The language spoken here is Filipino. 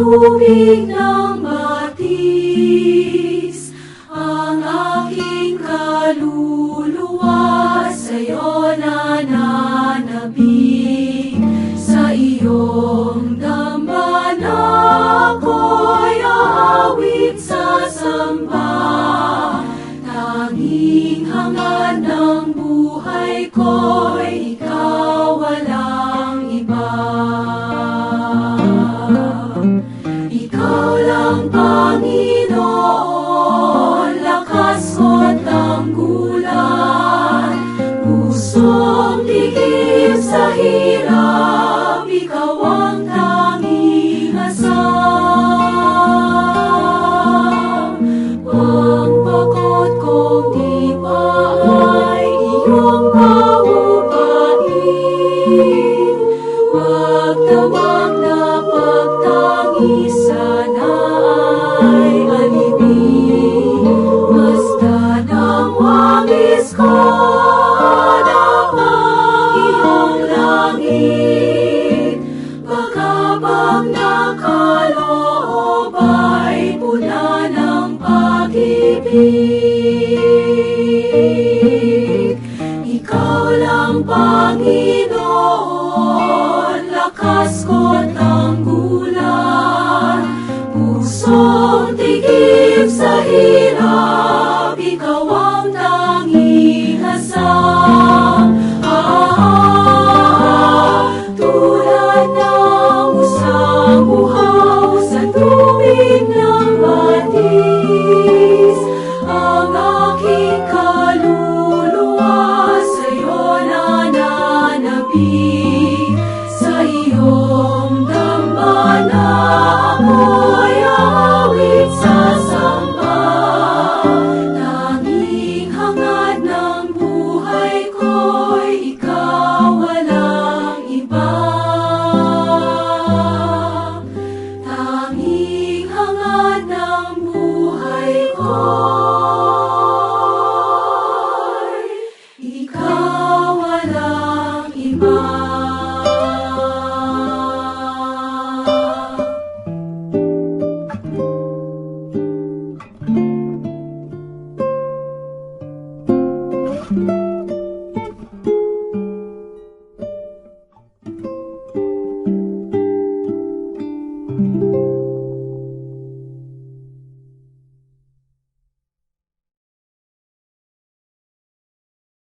tubig ng batis ang aking kaluluwa sa iyo nananabig sa iyong dama na ako'y awit sa samba. Tanging hangad ng buhay ko habang nakaloob ay puna ng pag-ibig. ng buhay ko.